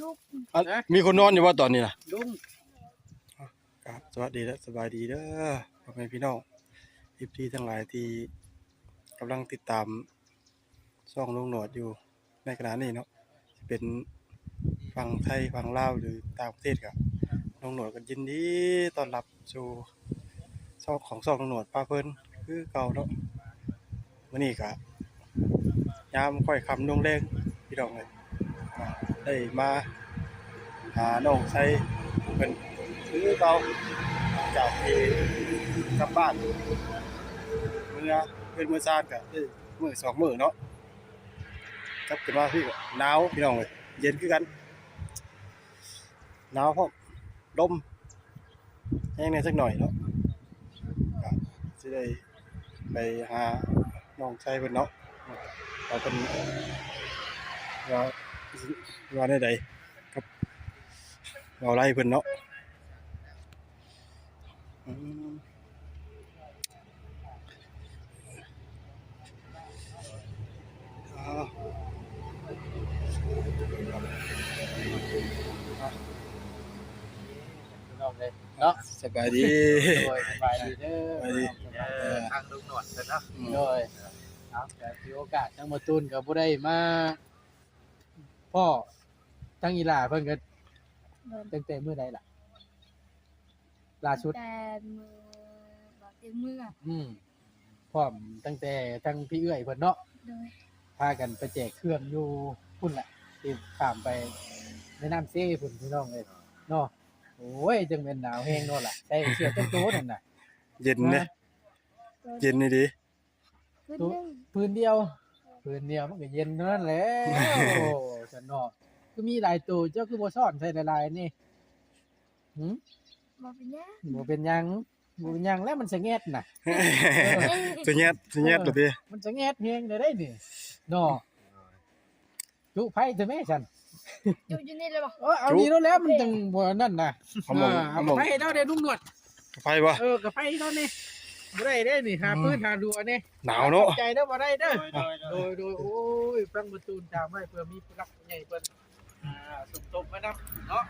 ลูกอะมีคนนอนอยู่ว่าตอนนี้ล่ะลุงครับสวัสดีและสบายดีเด้อพ่อแม่พี่น้องทีที่ทั้งหลายที่กำลังติดตามช่องลุงหนวดอยู่ในขณะนี้เนาะจะเป็นฝั่งไทยฝั่งลาวหรือต่างประเทศกับลุงหนวดก็ยินดีต้อนรับสู่ช่องของช่องลุงหนวดพาเพิ่นคือเก่าเนาะวันนี้ก็ยามค่อยคำลงแรงพี่น้องเลยก็ ได้มาหาน้องไซเพิ่นคือเราจากที่กลับบ้านเมื่อเป็นเมื่อซานกับมือสองมื่อเนาะกลับกันมาพี่หนาวพี่น้องเลยเย็นคือกันหนาวเพราะลมแห้งในสักหน่อยเนาะจะได้ไปหาน้องชายเพิ่นเนาะเราเป็นว่า ว่าได้ใดครับเราไล่เพิ่นเนาะเนาะสบายดีสบายดีเด้อทางลุงหนวดเนาะอืมโดยเอาแต่ถือโอกาสทั้งมาตูนกับบ่ได้มา พ่อทั้งอีหลาเพิ่นก็โดนตั้งแต่มื้อใดล่ะล่าสุด แต่มือบอกเต็มมืออืมพร้อมตั้งแต่ทั้งพี่เอื้อยเพิ่นเนาะโดยพากันไปแจกเครื่องอยู่พุ่นแหละที่ข้ามไปในน้ำเซ่พุ่นพี่น้องเลยเนาะโอ้ยจังเป็นหนาวแห้งเนาะล่ะใส่เสื้อจักโตนั่นน่ะเย็นเนี่ยโดนเย็นนี่ดีขึ้นตุ๊หนึ่ง พื้นเดียว พื้นเดียวมันก็เย็นเท่านั้นแหละโอ้ฉันเนาะคือมีหลายตัวเจ้าคือบ่ซ่อนใส่หลายๆนี่หืมบอกเป็นยังบ่เป็นหยังบ่เป็นหยังแล้วมันสะแงดน่ะสิเงียดสิเงียดตัวดีมันสะแงดเฮงได้ได้นี่เนาะจุไผเถอะแม่ฉันอยู่อยู่นี่เลยบอกเออเอาดีแล้วแล้วมันจังบ่นั่นน่ะเขามองอ่าเขาเอามองไปให้เราเด้นุ่มนวดไฟวะเออกับไปเท่านี้ บ่ได้เด้นี่หาปืนหารัวนี่หนาวเนาะใจเด้อบ่ได้เด้อโดยโดยโอ้ยฟังประตูนจามไว้เพื่อมีผู้รักใหญ่เพิ่นอ่าสมทบมานํเนาะ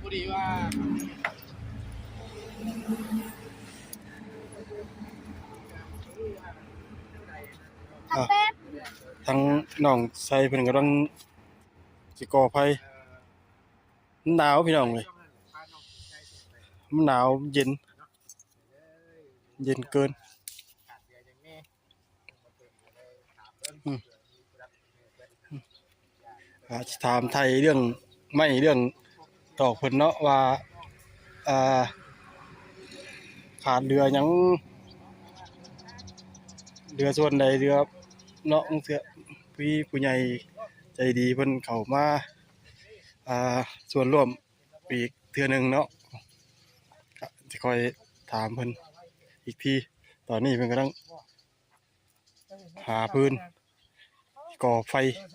พอดีว่าทักแป๊บทั้งน้องใส่เพิ่นกำลังสิก่อไฟมันหนาวพี่น้องเลยมันหนาวเย็น เย็นเกินอาจจะถามไทยเรื่องไม่เรื่องตอกเพิ่นเนาะว่าอาขาดเรือยังเรือส่วนใดเรือเนาะเสือพี่ผู้ใหญ่ใจดีเพิ่นเข้ามาอ่าส่วนร่วมอีกเทือหนึงเนาะจะคอยถามเพิ่น อีกที ตอนนี้เพิ่นกำลังหาพื้น ก่อไฟ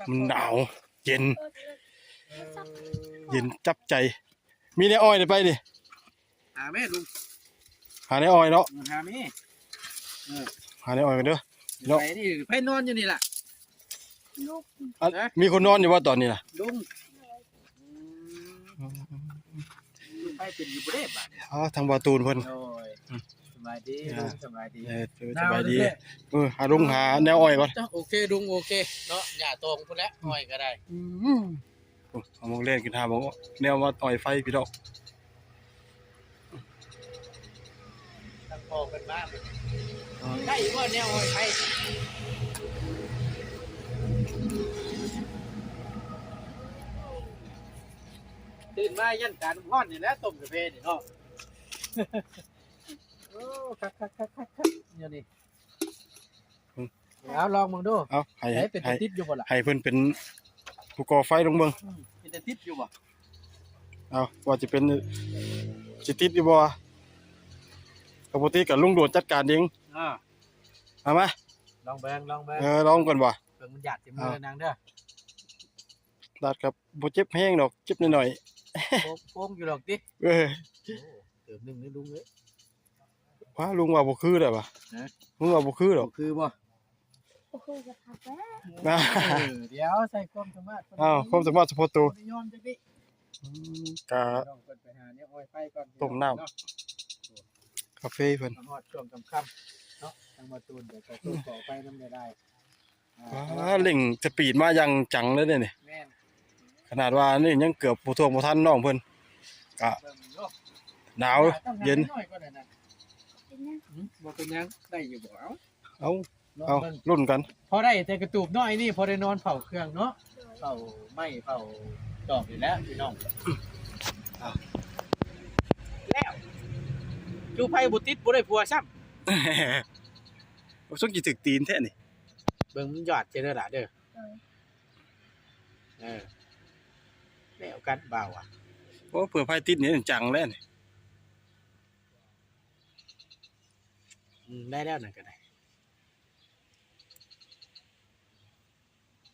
มันหนาว เย็น เย็นจับใจ มีในอ้อยเดี๋ยวไปดิหาแม่ลุงหาในอ้อยเนาะหาแม่หาในอ้อยกันเด้อเนาะไปนี่ไปนอนอยู่นี่ล่ะลูกอะมีคนนอนอยู่ว่าตอนนี้ล่ะลุงลุงไปเป็นอยู่บ่ได้บาดนี้อ๋อทางบาตูนเพิ่นโอ้ยส บายดีลุงสบายดีเออสบายดีเออหาลุงหาแนวอ้อยก่อนจ้ะโอเคลุงโอเคเนาะอย่าตรงพุ่นแล้วหน่อยก็ได้โอ้เอามองเล่นกินหาบอกว่าแนวมาต่อยไฟพี่ดอกทั้งพ่อเป็นบ้านได้อีกว่าแนวอ้อยไผตื่นมายันการฮ้อนนี่แหล้วต้มกาแฟนี่เนาะ โอ้คักคักคักคักคักเดี๋ยวนี้เอาลองมึงดูเอาให้ให้เป็นให้ติดอยู่บ่ล่ะให้เพิ่นเป็นผู้ก่อไฟลงเบิ่งเป็นติดอยู่บ่เอาว่าจะเป็นสิติดอยู่บ่ปกติกับลุงโดดจัดการเองอ่าเอามาลองเบิ่งลองเบิ่งเออลองก่อนบ่เบิ่งมันหยาดที่มือนางเด้อดัดกับบ่เจ็บแห้งดอกเจ็บหน่อยโป่งโป่งอยู่หรอกติๆเออโอ้เติมหนึงนี่ลุงเอ้ย ว่าลุงว่าบ่คือได้ป่ะฮะ ลุงว่าบ่คือดอกคือบ่โอ้โหจะทักแป๊บอ่าเออเดี๋ยวใส่ความสามารถอ้าวความสามารถเฉพาะตัวบ่ได้ย้อนจักดิอืมกะน้องเพิ่นไปหาเนี่ยอ้อยไฟก่อนต้มน้ำเนาะกาแฟเพิ่นมาฮอดช่วงค่ำๆเนาะทางมาตูนเดี๋ยวจะต้มต่อไปน้ำได้ได้อ่าว้าเร่งสปีดมาอย่างจังเลยเด้นี่แม่นขนาดว่านี่ยังเกือบบ่ท่วมบ่ทันน้องเพิ่นกะเบิ่งเนาะหนาว เย็น ต้องหาน้อยกว่านั้นนะเป็นยังหืม บ่เป็นหยังได้อยู่บ่เอ้าเอาลองเอาเบิ่งรุ่นกัน พอได้แต่กระตูบน้อยนี่พอได้นอนเผาเครื่องเนาะโดยเผาไหม้เผาดอกอยู่แล้วพี่น้องแล้วจูไผบ่ติดบ่ได้ผัวซ้ำบ่ส่งกี่ถึกตีนแท้นี่เบิ่งมันยอดเจเด้อล่ะเด้อโดยเออแล้วกันเบาอะโอ้เผื่อไฟติดนี่จังแล้วนี่ อืมได้แล้วนั่นก็ได้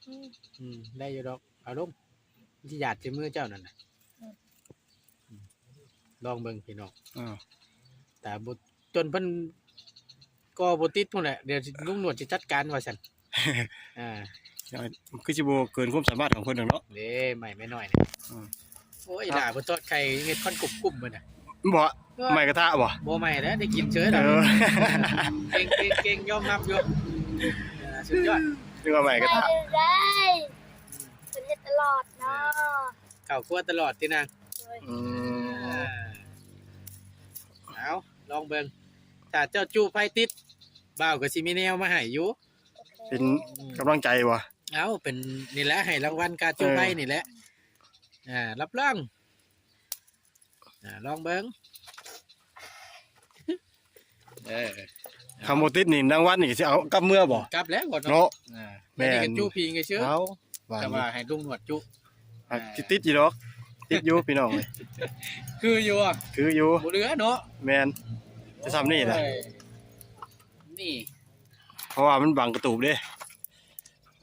อืมอืมได้อยู่ดอกเอาลงที่หยาดที่มือเจ้านั่นน่ะอืม อืมลองเบิ่งพี่น้องอ่าแต่บ่จนเพิ่นก็บ่ติดพุ่นแหละเดี๋ยวสิลุงหนวดสิจัดการว่าซั่น อ่าคือสิบ่เกินความสามารถของเพิ่นดอกเนาะ เด้ใหม่ไม่น้อยนี่อืม โอ้ยด่าเพิ่นทอดไข่เฮ็ดคอนกรุบๆเบิ่นน่ะ บ่ไม่กระทะบ่บ่ใหม่แล้วได้กินเฉยเอดอกอเก่งเก่งเก่งยอมรับอยู่อ่าสุดยอดนึกว่าไม่กระได้ทะได้เป็นเฮ็ดตลอดเนาะเข้าวคั่วตลอดตินางโดยอืมเอาลองเบิ่งถ้าเจ้าจูไฟติดบ่าวก็สิมีแนวมาให้อยู่โอเคเป็นกำลังใจบ่เอาเป็นนี่แหละให้รางวัลการจูไฟนี่แหละอ่ารับรองอ่า ลองเบิ่งเออคำบ่ติดนี่รางวัลนี่สิเอากลับเมื่อบ่กลับแล้วก่อนเนาะเนาะอ่าแม่แม่นนี่ก็จูพีไงเชื่อเอาว่าแต่ว่าให้ลุงหนวดจุ อะสิติดอยู่ดอกติดอยู่พี่น้องเอ้ยคืออยู่อะคืออยู่บ่เหลือเนาะแม่นจะซ้ำนี่แหละโอ้ยนี่เพราะว่ามันบังกระตูบเด้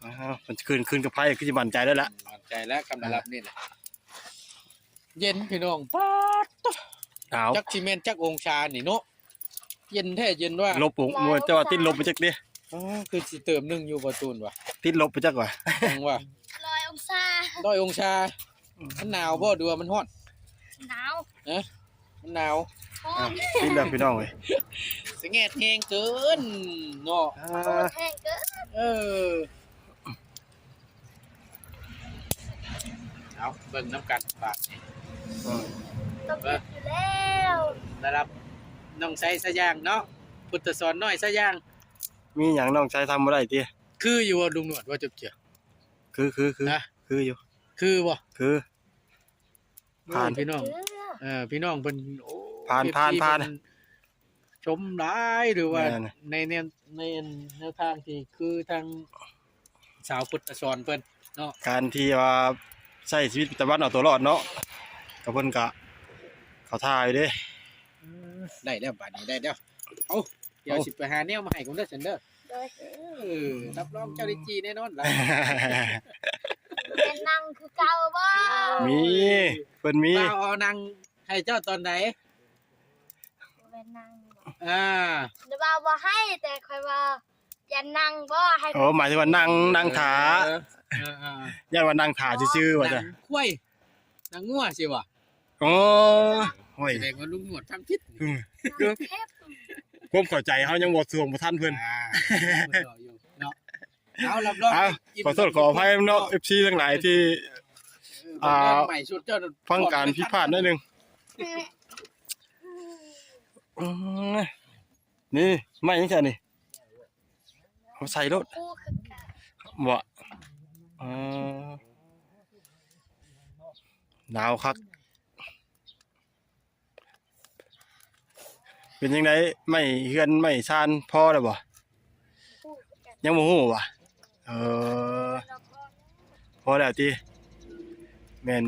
อ้าวมันคืนคืนกับไพ่คือสิมั่นใจได้ละมั่นใจแล้วคำรับนี่แหละ เย็นพี่น้องป๊าดต๊ะหนาวจักซีเมนต์จักองศานี่เนาะเย็นแท้เย็นว่าลบปุ๊มัวแต่ว่าติดลบไปจักเด้อ๋อคือสิเติมหนึงอยู่ประตูนว่ะติดลบไปจักว่าจังว่าร้อยองศาร้อยองศามันหนาวบ่ดูว่ามันร้อนหนาวมันหนาวร้ออะนติดแล้วพี่น้องเอ้ยสิแงดแฮงเกินเนาะอ่โคาตรแห้งเกินเออเอาเบิ่งน้ำกันบาดนี่อืม ต้องติดอยู่แล้วระดับน้องไซสะย่างเนาะพุทธสอนน้อยสะย่าง มีหยังน้องชายทำบ่ได้ติคืออยู่ว่าลุงหนวดว่าจุบเจียคือคือคือนะ คืออยู่ คือบ่คือ ผ่าน พี่น้องเกลือ เออพี่น้องเพิ่นโอ้ผ่านผ่านพี่ผ่านเพิ่ชมหลายหรือว่าแม่น ในแนวในแนวทางที่คือทางสาวพุทธสอนเพิ่นการที่ว่าใช้ชีวิตประจำวันเอาตัวรอดเนาะ กับเพิ่นก็เขาทาอยู่เด้ได้แล้วบัดนี้ได้แล้วเอาเดี๋ยวเอาสิไปหาแนวมาให้ผมเด้อเซนเด้อโดยเออรับรองเจ้าได้จีแน่นอนล่ะเป็นนั่งคือเก่าบ่มีเพิ่นมีบ่าวเอานางให้เจ้าตอนไหนเป็นนั่งบ่อ่าเดี๋ยวบ่าวบ่ให้แต่คอยว่าอย่านั่งบ่ให้โอ้หมายถึงว่านั่งนั่งขาเออเออเออย่านว่านั่งขาซื่อๆว่าจ้ะนางคุ้ยนางงัวสิวะ โอ้โอ้ยแสดงว่าลุงหนวดทำผิดอืมนั่งเทพผมเข้าใจเฮายังบ่สวงบ่ทันเพิ่นอ่าต่ออยู่เนาะเอารับรองเอากินขอโทษขออภัยเนาะ FC ทั้งหลายที่เอออ่าใหม่ชุดเจ้าฟังการผิดพลาดหนิดนึงอืมนี่ไม่ยังไงนี่เอาใส่รถคู่คือกันบ่เออหนาวคัก เป็นยังไงไม่เฮือนไม่ชานพอแล้วบ่คู่คือกันยังบ่ฮู้บ่เออพอแล้วติแมน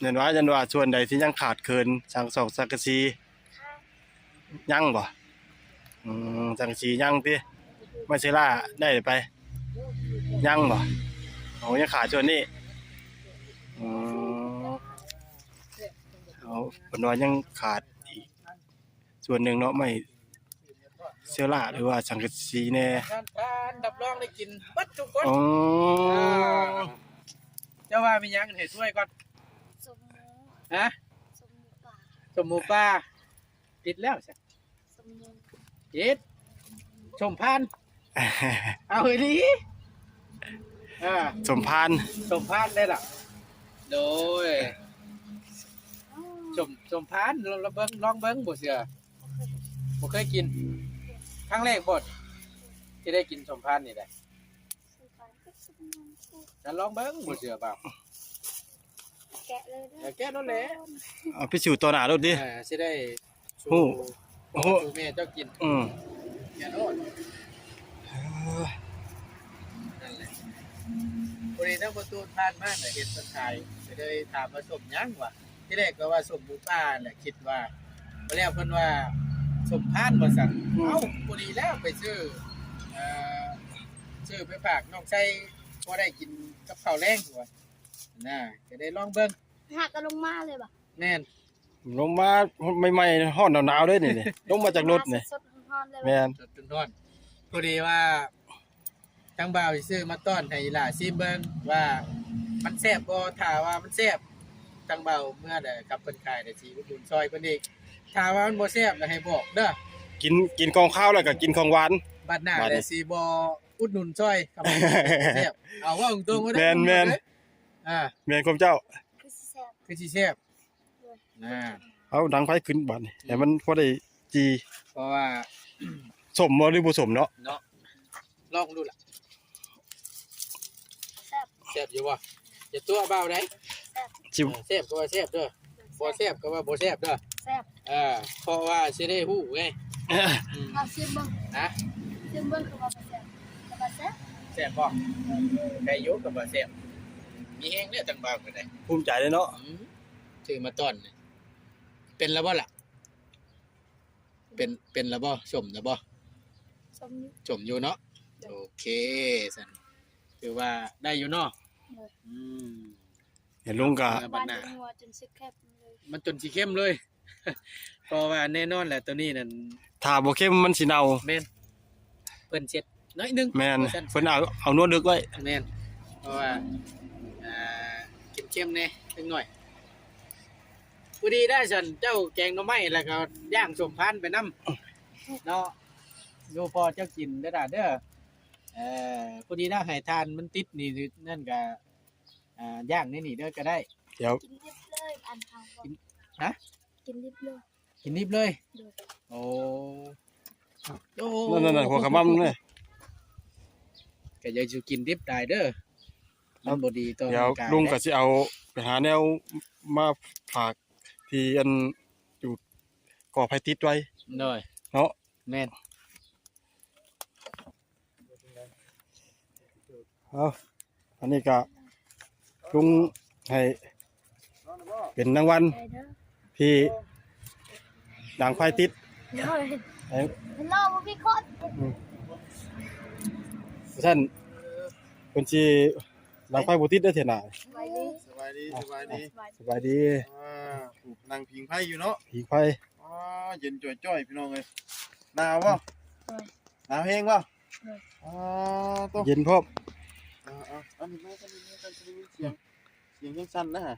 แม่นว่าจันว่าส่วนใดที่ยังขาดเคินสังสอกสักะสีค่ะยังบ่สังกะสียังติไม่ใช่ล่าได้ไป ยังบ่โอ้ยังขาดส่วนนี้อืมเอาเป็นว่ายังขาด ส่วนหนึ่งเนาะไม่เสื้อล่าหรือว่าสังกะสีแน่ทานทานรับรองได้กินบัดทุกคนอ๋อเจ้าว่ามีหยังเห็ดช่วยก่อนสมมุติฮะสมหมูป่าสมหมูปลาติดแล้วใช่สมมูติดชมพันธุ์เอาเฮ้ยดิอ่าสมพานชมพันธุ์ได้ล่ะโดยชมชมพันธุ์ลองลองเบิ้งลองเบิ้งบ่เสือ บ่เคยกินครั้งแรกบ่ที่ได้กินชมพันธุ์นี่แหละสมป่าก็สมมูจะลองเบิ้งบ่เสือเปล่าแกะเลยเออแกะนั่นแหละเอาพิสูจน์ตัวหน้ารถดิ เออสิได้สู่โอ้โอ้โหสู่แม่เจ้ากินอืมแกะโนดนั่นแหละพอดีทั้งประตูผ่านมาน่ะเห็นต้นไทยก็เลยถามว่าสมหยังวะที่แรกก็ว่าสมหมูป่าแหละคิดว่ามาแล้วเพิ่นว่า สมพานบ่สั่นเอ้าพอดีแล้วไปซื้อเอ่อซื้อไปฝากน้องใช้พอได้กินกับข้าวแรงอยู่ว่าน่ะก็ได้ลองเบิ่งหักกันลงมาเลยป่ะแน่นลงมาใหม่ๆฮ้อนหนาวๆเลยนี่นี่ลงมาจากรถนี่สดๆร้อนๆเลยแม่นจดจนทอนพอดีว่าทางบ่าวสิซื้อมาต้อนให้อีหล่าซิมเบิ่งว่ามันแซ่บบ่ถ้าว่ามันแซ่บทางบ่าวเมื่อใดครับเพิ่นขายได้สิอุดหนุนซอยเพิ่นอีก ถ้าว่ามันบ่แซ่บก็ให้บอกเด้อกินกินของข้าวแล้วก็กินของหวาน บัดหน้าบัดนี้ ได้สิบ่อุดหนุนซอยครับแซ่บเอาว่าตรงๆว่าแม่นแม่นอ่าแม่นของเจ้า คือสิแซ่บคือสิแซ่บนะเอาดังไฟขึ้นบัดนี่ให้มันพอได้จีเพราะว่าสมบ่หรือบ่สมเนาะเนาะลองดูล่ะแซ่บแซ่บอยู่บ่อย่าตัวเบาได้จิวแซ่บก็ว่าแซ่บเด้อบ่แซ่บก็ว่าบ่แซ่บเด้อ แซ่บอ่าเพราะว่าสิได้ฮู้ไงอืมเอาซิมเบิ้งนะซิมเบิ้งคือว่าบ่แซ่บแต่ว่าแซ่บแซ่บบ่ไก่ยกก็บ่แซ่บมีแฮงเด้อจังบ่าวก็ได้ภูมิใจเลยเนาะอืมซื้อมาต้อนนี่เป็นแล้วบ่ล่ะ เป็นเป็นแล้วบ่สมแล้วบ่ สมอยู่สมอยู่เนาะโอเคซั่นคือว่าได้อยู่เนาะอืมเห็นลุงก็เออบ้านจนหัวจนสิแคบเลยมันจนสีเข้มเลย เพราะว่าแน่นอนแหละตัวนี้นั่นถ้าบ่เข้มมันสิเน่าแม่นเพิ่นเช็ดน้อยหนึงแม่นว่าซั่เพิ่นเอาเอานวดลึกไว้แม่นเพราะว่าอ่าเข้มๆแน่นิดหน่อยพอดีได้ฉันเจ้าแกงหน่อไม้แล้วก็ย่างสมพันธุ์ไปนํเนาะดูพอเจ้ากินเด้อล่ะเด้อเอ่อพอดีถ้าให้ทานมันติดนี่นั่นก็อ่าย่างในนี่เด้อก็ได้ เดี๋ยวกินดิบเลยอันทางบ่กินฮะ กินดิบเลยกินนิบเลยโดยโอ้โอ้นั่นๆๆหัวขมั่มเลยก็อยังจะกินดิบได้เด้อมันบ่ดีต่อเดี๋ยวร่างกายลุงก็นะสิเอาไปหาแนวมาฝากที่อันอยู่ก่อไผติดไว้หน่อยเนาะแม่นเอาอันนี้ก็ลุงให้เป็นรางวัล ได้เด้อที่ดังไฟติดโดยให้ฮัลโหลบ่มีคนท่านเพิ่นสิดังไฟบ่ติดเด้อเท่าน่ะสบายดีสบายดีสบายดีสบายสบายดีอ่าปลูกนางพิงไผ่อยู่เนาะผีไฟอ๋อเย็นจ่อยๆพี่น้องเลยหนาวบ่โดยหนาวแห้งบ่เอออ๋อต้องเย็นพร้อมอ่าอ่าอันนี้แม่กันนี่แม่กันจะได้ยินเสียงเสียงยังสั่นนะฮะ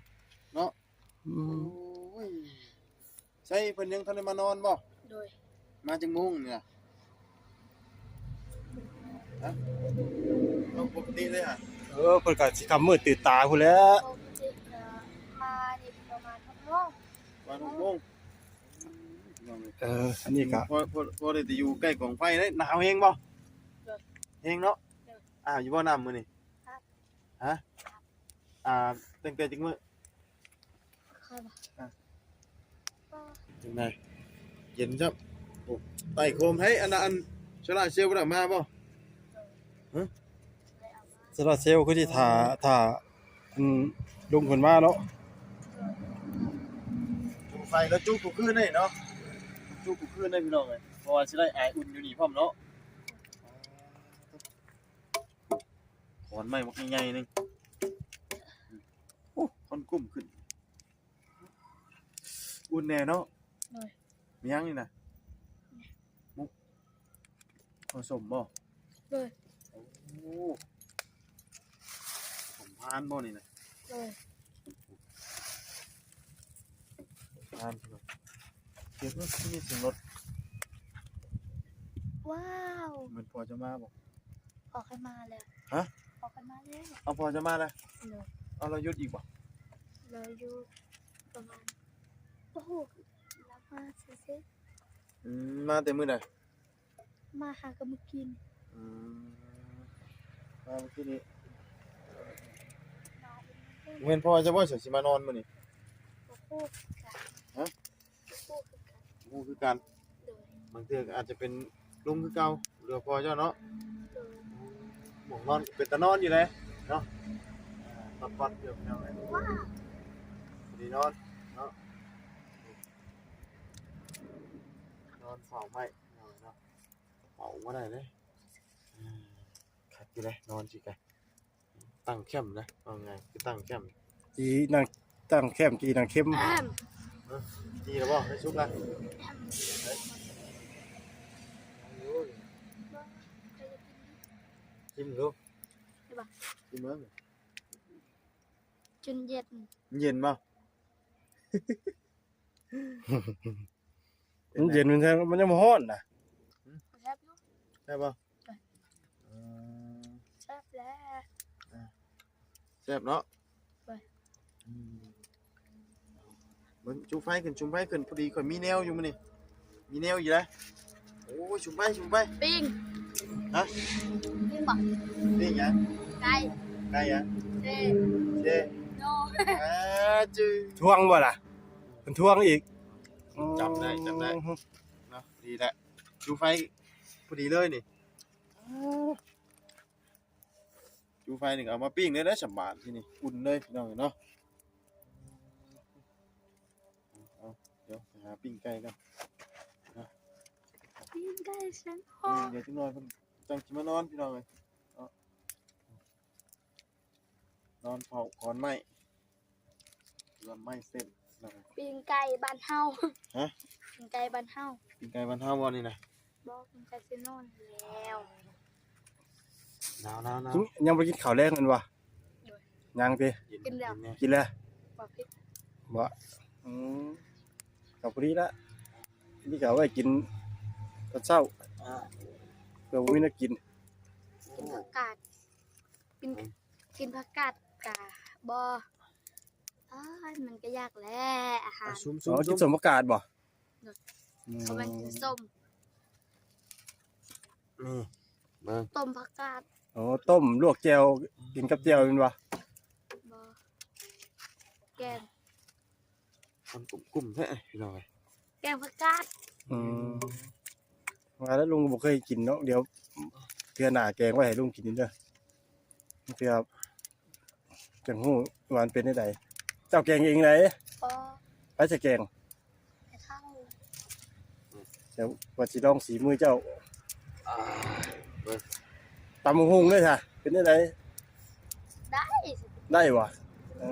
เนาะอืโอ้มย ใช่เพิ่นยังทันได้มานอนบ่โดยมาจังมุงเนี่ยฮะเอาปกติเลยฮะเออเพิ่นก็สิคำมืดตื่นตาพุ่นแหล้วปกติจะมานี่ประมาณ6โมงวันหกโมงอืมพี่น้องเอ้ยเอออันนี้ก็พอพอพอได้แต่อยู่ใกล้กองไฟได้หนาวแห้งบ่แห้งเนาะอ่าอยู่บ่น้ำมื้อนี่ฮะอ่าตั้งแต่จังมื้อค่อยบ่อะก็ จังไดเย็นจับโอ้ไต่โคมให้อันน่ะอันฉลาดเซลล์บ่ได้มาบ่ได้เอามาสำหรับเซลล์คือที่ถ่าถ่าอืมลุงเพิ่นมาเนาะจุไฟแล้วจุกูคืนได้เนาะจุกูคืนได้พี่น้องเอ้ยเพราะว่าสิได้อายอุ่นอยู่นี่พร้อมเนาะขอนไม้บักใหญ่ๆนึงโอ้คนกุ้มขึ้น อุ่นแน่เนาะ โดย มียังนี่นะมุกผสมบ่โดย โอ้ผมพานบ่นี่นะโดยานพี่น้องเสียงรถที่นี่เสียงรถว้าวเหมือนพอจะมาบอก ออกกันมาแล้วฮะ ออกกันมาแล้วเอาพอจะมาเลยเนอะเอาเราหยุดอีกบ่เลยอยู่ประมาณโอ้โหแล้ว มาซื้ออืมมาแต่มื้อใดๆมาหากับมากินอืมมาเมื่อกี้นี้มาเองเห็นพ่อจะบ่สิมานอนมื้อนี้โอ้โหคือกันฮะโอ้โหคือกันกูคือกันโดยบางเทื่อก็อาจจะเป็นลุงคือเก่าหรือพ่อเจ้าเนาะ โดยหมองนอนก็เป็นตานอนอยู่เลยเนาะอ่าปัดๆเดี๋ยวพี่น้องเอ้ยว้าวพอดีนอนเนาะน อนเฝ้าไม้นอนเนาะเฝ้าบ่ได้เลยอืมคักอยู่เลยนอนสิกะตั้งแคมป์นะว่าไงคือตั้งแคมป์จีนางตั้งแคมป์จีนางเข้มแอมดีแล้วบ่ให้สุกละแอมเอาอยู่ใครจะกินกินลูกได้ปะกินมั้งจนเย็นเย็นป่ะ มันเย็นมันแท้มันยังบ่ฮ้อนน่ะแซ่บอยู่ใช่ป่ะแซ่บแล้ว แซ่บเนาะไป อืมเบิ่งจุ่มไฟขึ้นจุ่มไฟขึ้นพอดีข่อยมีแนวอยู่มื้อนี่มีแนวอยู่เลยโอ้ยจุ่มไฟจุ่มไฟปิ้งฮะปิ้งบอกนี่หยังไก่ไก่หยังเจเจ้โน อ่าจื้อ ทวงบ่ล่ะมันทวงอีก จำได้จำได้เนาะดีแหละจุ่มไฟพอดีเลยนี่จุ่มไฟหนึ่งเอามาปิ้งเลยได้สำบานที่นี่อุ่นเลยพี่น้องเนาะเอาเดี๋ยวไปหาปิ้งไก่กันปิ้งไก่ฉันเออเดี๋ยวจังนอนเพิ่นจังสิมานอนพี่น้องเอ้ยเอานอนเผาขอนไม้ลำไม้เส้น นะปิ้งไก่บ้านเฮาฮะ ปิ้งไก่บ้านเฮาปิ้งไก่บ้านเฮาบ่นี่นะบอกปิ้งไก่ซิโนอนแล้วหนาวหนาวหนาวยังบ่กินข้าวแรงกันวะยังติเย็นกินแล้วเย็นกินแล้วบอกพริกบ่อืมกับพอดีละนี่ก็เอาไว้กินตอนเช้าอ่าเพื่อบ่มีแนักกินกินผักกาดกินกินผักกาดกะบอ อ้ายมันก็ยากแหละอาหาอะรซุ่มอ๋ซุ่อมกินสซุ่มมอากาศบ่เนอะอืมเขาเป็นกินส้มนี่เบิ่งต้มผักกาดอ๋อต้มลวกแจ่วกินกับแจ่วแม่นบ่บอแกงมันกุ้มๆแท้พี่น้องเอ้ยแกงผักกาดอืมว่าแล้วลุงก็บ่เคยกินเนาะเดี๋ยวเทื่อหน้าแกงไว้ให้ลุงกินเด้อเพื่อจังฮู้ว่ามันเป็นได้ใด เจ้าแกงเองไหนบอไปจะแกงไอ้เท่าเดี๋ยวว่าสิลองสีมือเจ้าอ่าเบิ่งตำบักหุงเลยค่ะเป็นได้ไดได้ได้วะอ๋อ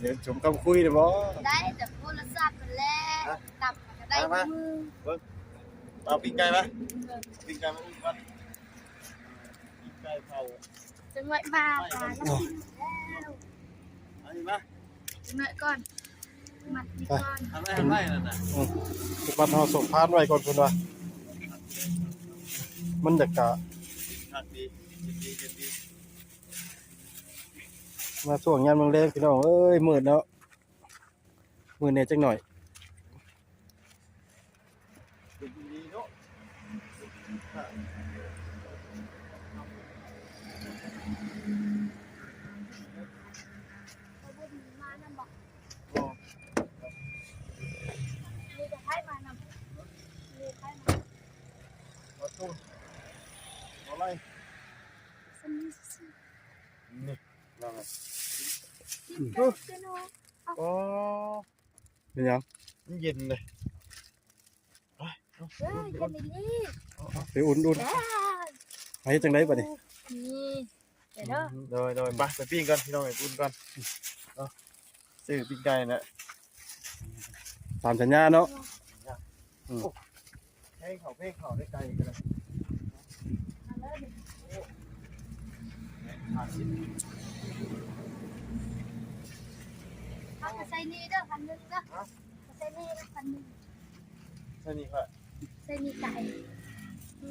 เดี๋ยวชมคำคุยเด้อบ่ได้แต่พูดละซับกันแหล้วตับมันก็ได้มือเอาปิ้งไก่มาปิ้งไก่มาอุ้มก่อนปิ้งไก่เผาจังหวะมาปลาแล้วกิ นแล้วอันนี้มาจังหวะก่อน มัดนี่ก่อนทำไรทำไรนั่นน่ะสิปัดเฮาส่งพานไว้ก่อนเพิ่นว่า มันจะกะทักดียินดียินดีมาช่วงยามแรงๆพี่น้องเอ้ยมืดแล้วมืดแน่จักหน่อยยินดีเนาะ เขาบ่มีมานำบอก บ่ มีแต่ให้มานำมีให้มา บ่ตู้บ่ไรสมิสนี่นั่งไงกินกันเจ้าเนาะอ๋อเป็นหยังมันเย็นเลยไปเอาเฮ้ยอย่าไปรีบไปอุ่นแล้วๆไปจังไดบัดนี้นี่เดี๋ยวเด้อโดยโดยไปไปปิ้งกันพี่น้องไปอุ่นกันเนาะซื้อปิ้งไก่นะตามสัญญาเนาะ ให้เขาเพ่เขาได้ไก่กันเลยมาเลยขาดชิ้นพักใส่นี่เด้อพันหนึ่งเด้อใส่นี่เด้อพันหนึ่งใช่นี่ค่ะใส่นี่ไก่โ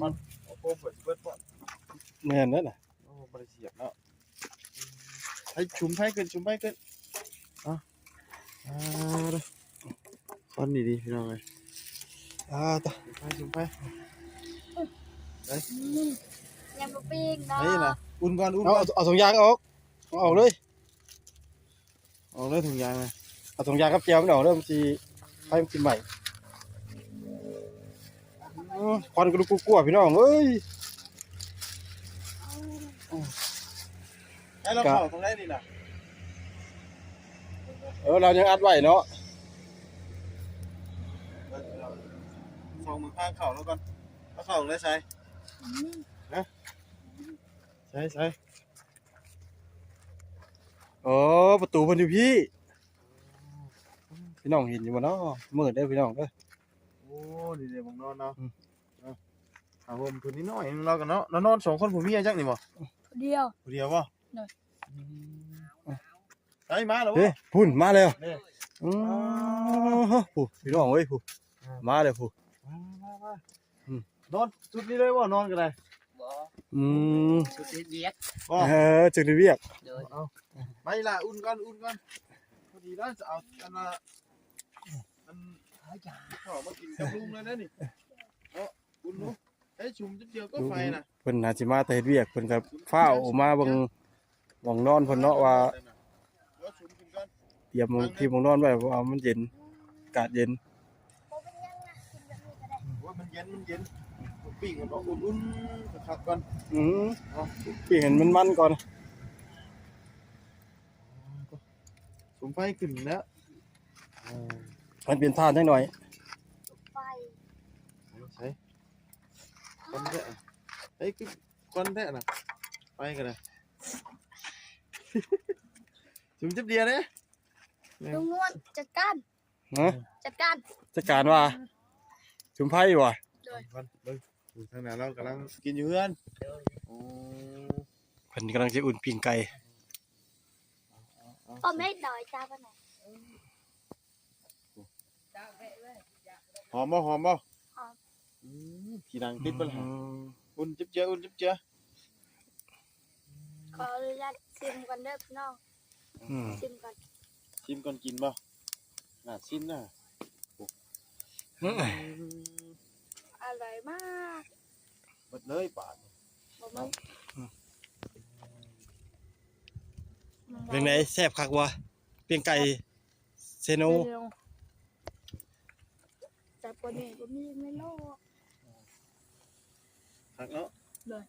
อ้โหเปิดเปิดก่อนแม่นนั่นน่ะโอ้บริเสียบแล้วให้ชุมให้ขึ้นชุมให้ขึ้นอะอ่าเด้อคอนดีๆพี่น้องเลย อ่าตะชุมให้ชุมให้ยังบ่ปิ้งเนาะนี่นะอุ่นก่อนอุ่นเอาก่อนเอาถุงยางออกเอาออกเลยออกเลยถุงยางเลยเอาถุงยางกับเจียวมันออกเริ่มนสิให้มันกินใหม่อื้อควันกระดูกกลัวพี่น้องเอ้ย ให้เราเข้าตรงไหนนี่นะ เออเรายังอัดไว้เนาะ สองมือข้างเข่าแล้วก่อนแล้วเข่าตรงไหนใช้ใช้ใช้อ๋อประตูเพิ่นอยู่พี่ พี่น้องเห็นอยู่บ่เนาะมืดเด้อพี่น้องเด้อโอ้ดีเดี๋ยวผมนอนเนาะอืมเอาเอาผมคืนนี้น้อยนึงเรากันเนาะเรานอนสองคนผมมีอะไรจักนี่บ่เดียวผู้เดียวบ่หน่อยใช่มาแล้วเฮ้บ่ ยพุ่นมาแล้วนี่อือผู้พี่น้องเอ้ยผู้มาแล้วผู้ มามามาอืม นอนจุดนี้เลยบ่นอนกันเลยอืมสุดที่เดียดบ่เออจึงได้เรียกโดยเอาไม่ล่ะอุ่นก่อนอุ่นก่อนพอดีแล้วจะเอาอันละอันหายาเข้ามากินกับลุงเลยนะนี่เนาะอุ่นเนาะไอ้ชุมจุดเดียวก็ไฟน่ะเพิ่นน่าสิมาแต่เฮ็ดเวียกเพิ่นก็ฟ้าวมาเบิ่งหม่องนอนเพิ่นเนาะว่าเดี๋ยวชุมกินก่อนเตรียมที่หม่องนอนไว้เพราะว่ามันเย็นอากาศเย็น เย็นมันเย็นผมปิ้งมันบอกอุ่นๆขัดก่อนอือเนาะพี่เห็นมันมันก่อนสุมไฟขึ้นแล้วอ่ามันเป็นท่านจังหน่อยไฟใช่ก้อนแท้อะเฮ้ยคือก้อนแท้น่ะไปกันเลยสุมจับเดียวเนี่ยลุงนวลจัดการนะจัดการจัดการว่า ชุมไพ่ว่ะวันเบิ่งอยู่ทางไหนเรากำลังกินอยู่เพื่อนโอ้เพิ่นกำลังจะอุ่นปิ้งไก่เอาป้อมให้ดอยจ้าปะไหนหอมบ่หอมบ่หอมอืมขี่ดังติดบ่ล่ะอืมอุ่นจับเจืออุ่นจับเจือขออนุญาตชิมก่อนเด้อพี่น้องอืมชิมก่อนชิมก่อนกินบ่น่าชิมน่ะ อืมอร่อยมากหมดเลยบาดบ่มึงเป็นไงแซ่บคักวะปิ้งไก่เซโนแต่ปนนี้ก็มีเมนูหักเนาะเลย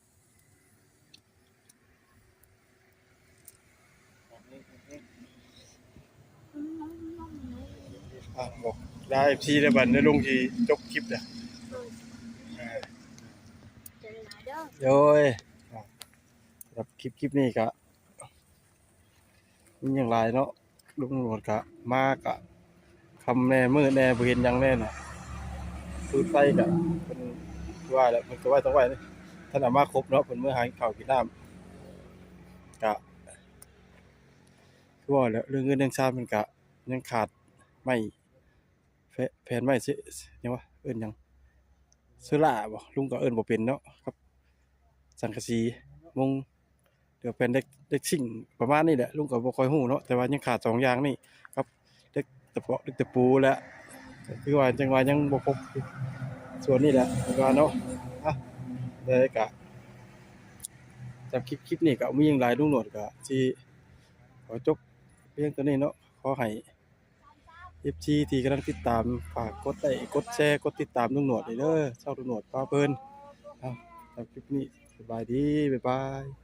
อะบอก ได้พี่ได้บัดได้ลงที่จบคลิปเด้อเจอหลายเด้อโดยอะสำหรับคลิปคลิปนี้ก็มีอย่างไรเนาะลุงตำรวจก็มากะคำแน่มือแน่บ่เห็นหยังแน่น่ะสูดไฟกะเพิ่นว่าแล้วเพิ่นก็ว่าต้องไว้นี่ท่านเอามาครบเนาะเพิ่นมื้อหาข้าวกินน้ำกะคือว่าแล้วเรื่องเงินเรื่องชาติมันกะยังขาดไม่ แฟนไม่สิยังวะเอิ้นยังเสื้อล่าบ่ลุงก็เอิ้นบ่เป็นเนาะครับ สังกะสีมงเดี๋ยวเป็นเด็กเด็กสิ่งประมาณนี้แหละลุงก็บ่ค่อยฮู้เนาะแต่ว่ายังขาดสองอย่างนี่ครับเด็กตะเปาะเด็กตะปูและคือว่าจังว่ายังบ่ครบส่วนนี้แหละว่าเนาะอะเลยก็จากคลิปคลิปนี้ก็มีอย่างหลายลุงโหนดก็สิขอจบเพียงเท่านี้เนาะขอให้ FG ที่กำลังติดตามฝากกดไลค์กดแชร์กดติดตามลุงหนดด้วยเด้อชอบลุงหนดพาเพลินครับคลิปนี้สบายดีบ๊ายบาย